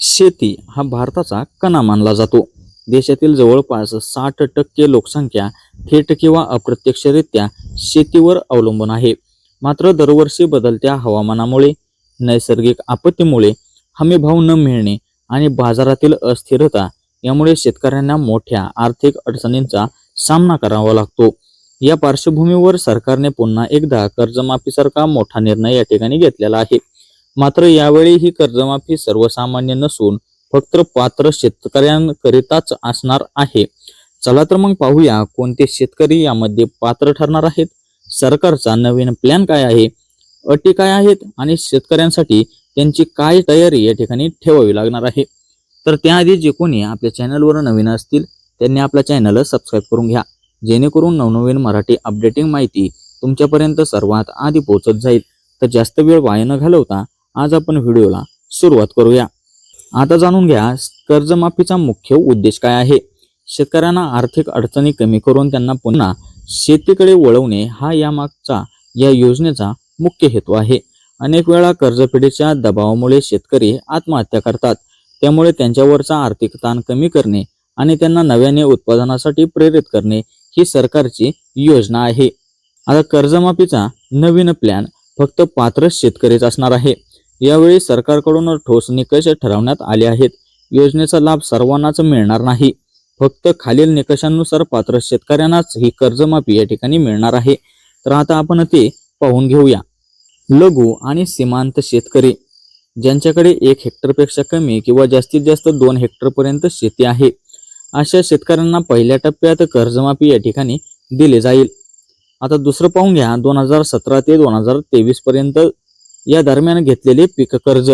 शेती हा भारताचा कणा मानला जातो. देशातील जवळपास साठ टक्के लोकसंख्या थेट किंवा अप्रत्यक्षरित्या शेतीवर अवलंबून आहे. मात्र दरवर्षी बदलत्या हवामानामुळे नैसर्गिक आपत्तीमुळे हमीभाव न मिळणे आणि बाजारातील अस्थिरता यामुळे शेतकऱ्यांना मोठ्या आर्थिक अडचणींचा सामना करावा लागतो. या पार्श्वभूमीवर सरकारने पुन्हा एकदा कर्जमाफीसारखा मोठा निर्णय या ठिकाणी घेतलेला आहे. मात्र यावेळी ही कर्जमाफी सर्वसामान्य नसून फक्त पात्र शेतकऱ्यांकरिताच असणार आहे. चला तर मग पाहूया कोणते शेतकरी यामध्ये पात्र ठरणार आहेत. सरकारचा नवीन प्लॅन काय आहे? अटी काय आहेत? आणि शेतकऱ्यांसाठी त्यांची काय तयारी या ठिकाणी ठेवावी लागणार आहे? तर त्याआधी जे कोणी आपल्या चॅनलवर नवीन असतील त्यांनी आपल्या चॅनल सबस्क्राईब करून घ्या. जेणेकरून नवनवीन मराठी अपडेटिंग माहिती तुमच्यापर्यंत सर्वात आधी पोहोचत जाईल. तर जास्त वेळ वाया न घालवता आज आपण व्हिडिओला सुरुवात करूया. आता जाणून घ्या कर्जमाफीचा मुख्य उद्देश काय आहे? शेतकऱ्यांना आर्थिक अडचणी कमी करून त्यांना पुन्हा शेतीकडे वळवणे हा यामागचा या योजनेचा मुख्य हेतू आहे. अनेक वेळा कर्जफेडीच्या दबावामुळे शेतकरी आत्महत्या करतात. त्यामुळे त्यांच्यावरचा आर्थिक ताण कमी करणे आणि त्यांना नव्याने उत्पादनासाठी प्रेरित करणे ही सरकारची योजना आहे. आता कर्जमाफीचा नवीन प्लॅन फक्त पात्र शेतकरीच असणार आहे. यावेळी सरकारकडून ठोस निकष ठरवण्यात आले आहेत. योजनेचा लाभ सर्वांनाच मिळणार नाही. फक्त खालील निकषांनुसार पात्र शेतकऱ्यांनाच ही कर्जमाफी या ठिकाणी मिळणार आहे. तर आता आपण ते पाहून घेऊया. लघु आणि सीमांत शेतकरी ज्यांच्याकडे एक हेक्टरपेक्षा कमी किंवा जास्तीत जास्त दोन हेक्टरपर्यंत शेती आहे अशा शेतकऱ्यांना पहिल्या टप्प्यात कर्जमाफी या ठिकाणी दिले जाईल. आता दुसरं पाहून घ्या दोन हजार सतरा ते दोन हजार तेवीस पर्यंत या दरम्यान घेतलेले पीक कर्ज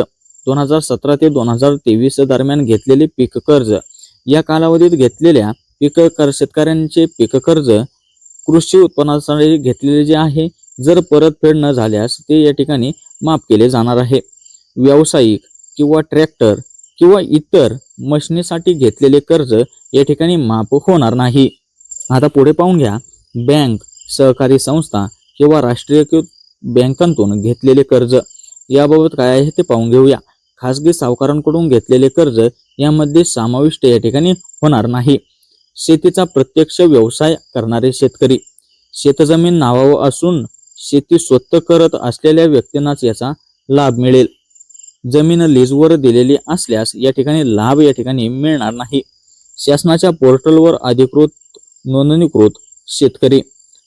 दोन हजार सतरा ते दोन हजार तेवीस दरम्यान घेतलेले पीक कर्ज या कालावधीत घेतलेल्या पीक कर शेतकऱ्यांचे पीक कर्ज कृषी उत्पन्नासाठी घेतलेले जे आहे जर परतफेड न झाल्यास ते या ठिकाणी माफ केले जाणार आहे. व्यावसायिक किंवा ट्रॅक्टर किंवा इतर मशिनीसाठी घेतलेले कर्ज या ठिकाणी माफ होणार नाही. आता पुढे पाहून घ्या. बँक सहकारी संस्था किंवा राष्ट्रीयकृत बँकांतून घेतलेले कर्ज. याबाबत काय आहे ते पाहून घेऊया. खासगी सावकारांकडून घेतलेले कर्ज यामध्ये समाविष्ट या ठिकाणी होणार नाही. शेतीचा प्रत्यक्ष व्यवसाय करणारे शेतकरी. शेतजमीन नावावं असून शेती स्वतः करत असलेल्या व्यक्तींनाच याचा लाभ मिळेल. जमीन लीजवर दिलेली असल्यास या ठिकाणी लाभ या ठिकाणी मिळणार नाही. शासनाच्या पोर्टलवर अधिकृत नोंदणीकृत शेतकरी.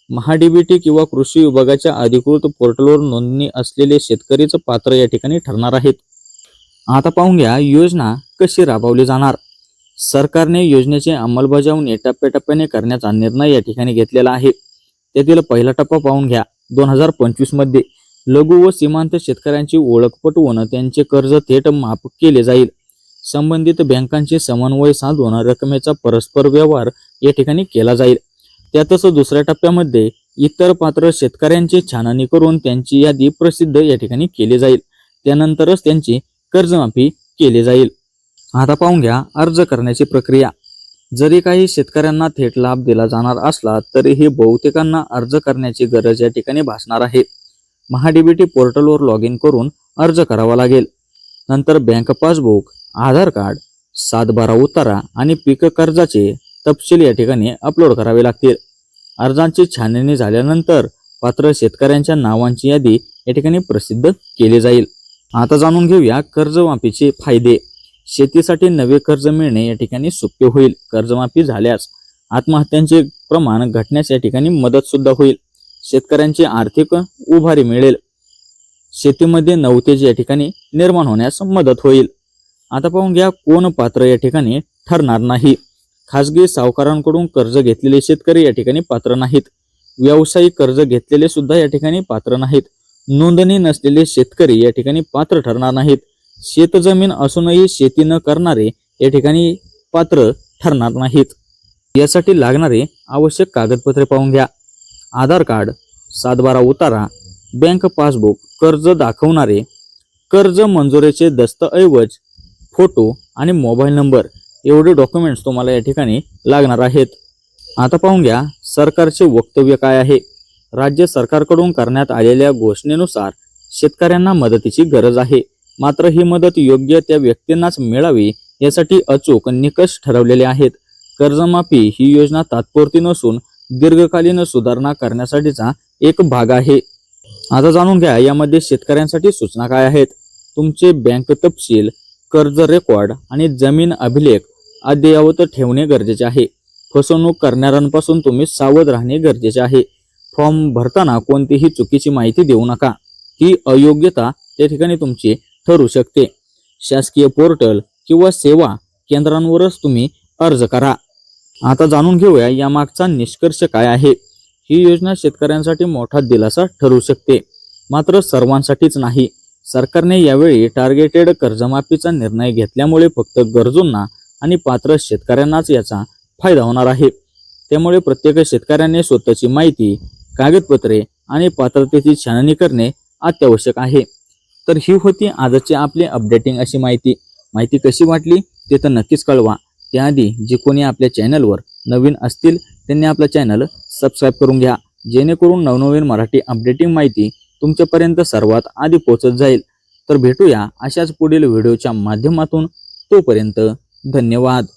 महाडीबीटी किंवा कृषी विभागाच्या अधिकृत पोर्टलवर नोंदणी असलेले शेतकरीच पात्र या ठिकाणी ठरणार आहेत. आता पाहून घ्या योजना कशी राबवली जाणार. सरकारने योजनेची अंमलबजावणी टप्प्याटप्प्याने करण्याचा निर्णय या ठिकाणी घेतलेला आहे. त्यातील पहिला टप्पा पाहून घ्या. दोन हजार पंचवीसमध्ये लघु व सीमांत शेतकऱ्यांची ओळख पटवून त्यांचे कर्ज थेट माफ केले जाईल. संबंधित बँकांचे समन्वय साधून रकमेचा परस्पर व्यवहार या ठिकाणी केला जाईल. त्यातच दुसऱ्या टप्प्यामध्ये इतर पात्र शेतकऱ्यांची छाननी करून त्यांची यादी प्रसिद्ध या ठिकाणी केली जाईल. त्यानंतरच त्यांची कर्जमाफी केली जाईल. आता पाहून घ्या अर्ज करण्याची प्रक्रिया. जरी काही शेतकऱ्यांना थेट लाभ दिला जाणार असला तरीही बहुतेकांना अर्ज करण्याची गरज या ठिकाणी भासणार आहे. महाडीबीटी पोर्टलवर लॉग इन करून अर्ज करावा लागेल. नंतर बँक पासबुक आधार कार्ड सातबारा उतारा आणि पीक कर्जाचे तपशील या ठिकाणी अपलोड करावे लागतील. अर्जांची छाननी झाल्यानंतर पात्र शेतकऱ्यांच्या नावांची यादी या ठिकाणी प्रसिद्ध केली जाईल. आता जाणून घेऊया कर्जमाफीचे फायदे. शेतीसाठी नवे कर्ज मिळणे या ठिकाणी सोपे होईल. कर्जमाफी झाल्यास आत्महत्यांचे प्रमाण घटण्यास या ठिकाणी मदत सुद्धा होईल. शेतकऱ्यांची आर्थिक उभारी मिळेल. शेतीमध्ये नवतेज या ठिकाणी निर्माण होण्यास मदत होईल. आता पाहून घ्या कोण पात्र या ठिकाणी ठरणार नाही. खासगी सावकारांकडून कर्ज घेतलेले शेतकरी या ठिकाणी पात्र नाहीत. व्यावसायिक कर्ज घेतलेले सुद्धा या ठिकाणी पात्र नाहीत. नोंदणी नसलेले शेतकरी या ठिकाणी पात्र ठरणार नाहीत. शेतजमीन असूनही शेती न करणारे या ठिकाणी पात्र ठरणार नाहीत. यासाठी लागणारे आवश्यक कागदपत्रे पाहून घ्या. आधार कार्ड सातबारा उतारा बँक पासबुक कर्ज दाखवणारे कर्ज मंजुरीचे दस्तऐवज फोटो आणि मोबाईल नंबर. एवढे डॉक्युमेंट्स तुम्हाला या ठिकाणी लागणार आहेत. आता पाहून घ्या सरकारचे वक्तव्य काय आहे? राज्य सरकारकडून करण्यात आलेल्या घोषणेनुसार शेतकऱ्यांना मदतीची गरज आहे. मात्र ही मदत योग्य त्या व्यक्तींनाच मिळावी यासाठी अचूक निकष ठरवलेले आहेत. कर्जमाफी ही योजना तात्पुरती नसून दीर्घकालीन सुधारणा करण्यासाठीचा एक भाग आहे. आता जाणून घ्या यामध्ये शेतकऱ्यांसाठी सूचना काय आहेत? तुमचे बँक तपशील कर्ज रेकॉर्ड आणि जमीन अभिलेख अद्ययावत ठेवणे गरजेचे आहे. फसवणूक करणाऱ्यांपासून तुम्ही सावध राहणे गरजेचे आहे. फॉर्म भरताना कोणतीही चुकीची माहिती देऊ नका. ही अयोग्यता त्या ठिकाणी तुमची ठरू शकते. शासकीय पोर्टल किंवा सेवा केंद्रांवरच तुम्ही अर्ज करा. आता जाणून घेऊया यामागचा निष्कर्ष काय आहे. ही योजना शेतकऱ्यांसाठी मोठा दिलासा ठरू शकते. मात्र सर्वांसाठीच नाही. सरकारने यावेळी टार्गेटेड कर्जमाफीचा निर्णय घेतल्यामुळे फक्त गरजूंना आणि पात्र शेतकऱ्यांनाच याचा फायदा होणार आहे. त्यामुळे प्रत्येक शेतकऱ्याने स्वतःची माहिती कागदपत्रे आणि पात्रतेची छाननी करणे अत्यावश्यक आहे. तर ही होती आजची आपली अपडेटिंग अशी माहिती. माहिती कशी वाटली ते तर नक्कीच कळवा. त्याआधी जे कोणी आपल्या चॅनलवर नवीन असतील त्यांनी आपलं चॅनल सबस्क्राईब करून घ्या. जेणेकरून नवनवीन मराठी अपडेटिंग माहिती तुमच्यापर्यंत सर्वात आधी पोहोचत जाईल. तर भेटूया अशाच पुढील व्हिडिओच्या माध्यमातून. तोपर्यंत धन्यवाद.